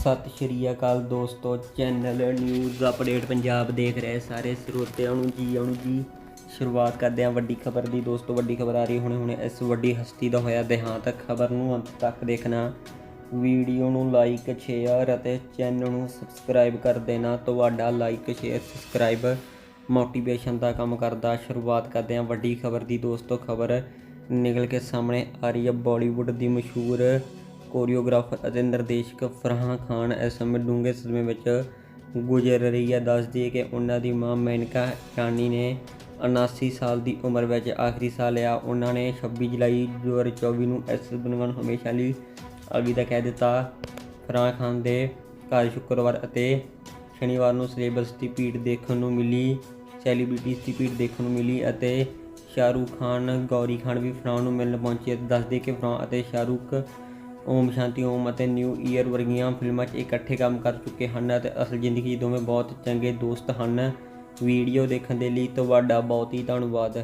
ਸਤਿ ਸ਼੍ਰੀ ਅਕਾਲ ਦੋਸਤੋ channel news update Punjab ਦੇਖ ਰਹੇ ਸਾਰੇ ਸਰੋਤਿਆਂ ਨੂੰ ਜੀ, ਆਉਣ ਜੀ। ਸ਼ੁਰੂਆਤ ਕਰਦੇ ਹਾਂ ਵੱਡੀ ਖਬਰ ਦੀ। ਦੋਸਤੋ, ਵੱਡੀ ਖਬਰ ਆ ਰਹੀ ਹੁਣੇ ਹੁਣੇ ਇਸ ਵੱਡੀ ਹਸਤੀ ਦਾ ਹੋਇਆ ਦੇਹਾਂਤ। ਖਬਰ ਨੂੰ ਅੰਤ ਤੱਕ ਦੇਖਣਾ। ਵੀਡੀਓ ਨੂੰ ਲਾਈਕ ਸ਼ੇਅਰ ਅਤੇ ਚੈਨਲ ਨੂੰ ਸਬਸਕ੍ਰਾਈਬ ਕਰ ਦੇਣਾ। ਤੁਹਾਡਾ ਲਾਈਕ ਸ਼ੇਅਰ ਸਬਸਕ੍ਰਾਈਬ ਮੋਟੀਵੇਸ਼ਨ ਦਾ ਕੰਮ ਕਰਦਾ। ਸ਼ੁਰੂਆਤ ਕਰਦੇ ਹਾਂ ਵੱਡੀ ਖਬਰ ਦੀ। ਦੋਸਤੋ, ਖਬਰ ਨਿਕਲ ਕੇ ਸਾਹਮਣੇ ਆ ਰਹੀ ਹੈ। ਬਾਲੀਵੁੱਡ ਦੀ ਮਸ਼ਹੂਰ ਕੋਰੀਓਗ੍ਰਾਫਰ ਅਤੇ ਨਿਰਦੇਸ਼ਕ ਫਰਾਹਾਂ ਖਾਨ ਇਸ ਸਮੇਂ ਡੂੰਘੇ ਸਦਮੇ ਵਿੱਚ ਗੁਜ਼ਰ ਰਹੀ ਹੈ। ਦੱਸਦੀ ਦਈਏ ਕਿ ਉਹਨਾਂ ਦੀ ਮਾਂ ਮੈਨਕਾ ਰਾਣੀ ਨੇ 79 ਸਾਲ ਦੀ ਉਮਰ ਵਿੱਚ ਆਖਰੀ ਸਾਹ ਲਿਆ। ਉਹਨਾਂ ਨੇ 26 ਜੁਲਾਈ 2024 ਨੂੰ ਇਸ ਦੁਨੀਆ ਨੂੰ ਹਮੇਸ਼ਾ ਲਈ ਅਲਵਿਦਾ ਕਹਿ ਦਿੱਤਾ। ਫਰਾਹਾਂ ਖਾਨ ਦੇ ਘਰ ਸ਼ੁੱਕਰਵਾਰ ਅਤੇ ਸ਼ਨੀਵਾਰ ਨੂੰ ਸਿਲੇਬਸ ਦੀ ਭੀੜ ਦੇਖਣ ਨੂੰ ਮਿਲੀ ਸੈਲੀਬ੍ਰਿਟੀਜ਼ ਦੀ ਭੀੜ ਦੇਖਣ ਨੂੰ ਮਿਲੀ ਅਤੇ ਸ਼ਾਹਰੂਖ ਖਾਨ, ਗੌਰੀ ਖਾਨ ਵੀ ਫਰਾਂਸ ਨੂੰ ਮਿਲਣ ਪਹੁੰਚੇ। ਦੱਸਦੇ ਕਿ ਫਰਾਂਸ ਅਤੇ ਸ਼ਾਹਰੂਖ ਓਮ ਸ਼ਾਂਤੀ, ਓਮ ਅਤੇ ਨਿਊ ਈਅਰ ਵਰਗੀਆਂ ਫਿਲਮਾਂ 'ਚ ਇਕੱਠੇ ਕੰਮ ਕਰ ਚੁੱਕੇ ਹਨ ਅਤੇ ਅਸਲ ਜ਼ਿੰਦਗੀ 'ਚ ਦੋਵੇਂ ਬਹੁਤ ਚੰਗੇ ਦੋਸਤ ਹਨ। ਵੀਡੀਓ ਦੇਖਣ ਦੇ ਲਈ ਤੁਹਾਡਾ ਬਹੁਤ ਹੀ ਧੰਨਵਾਦ।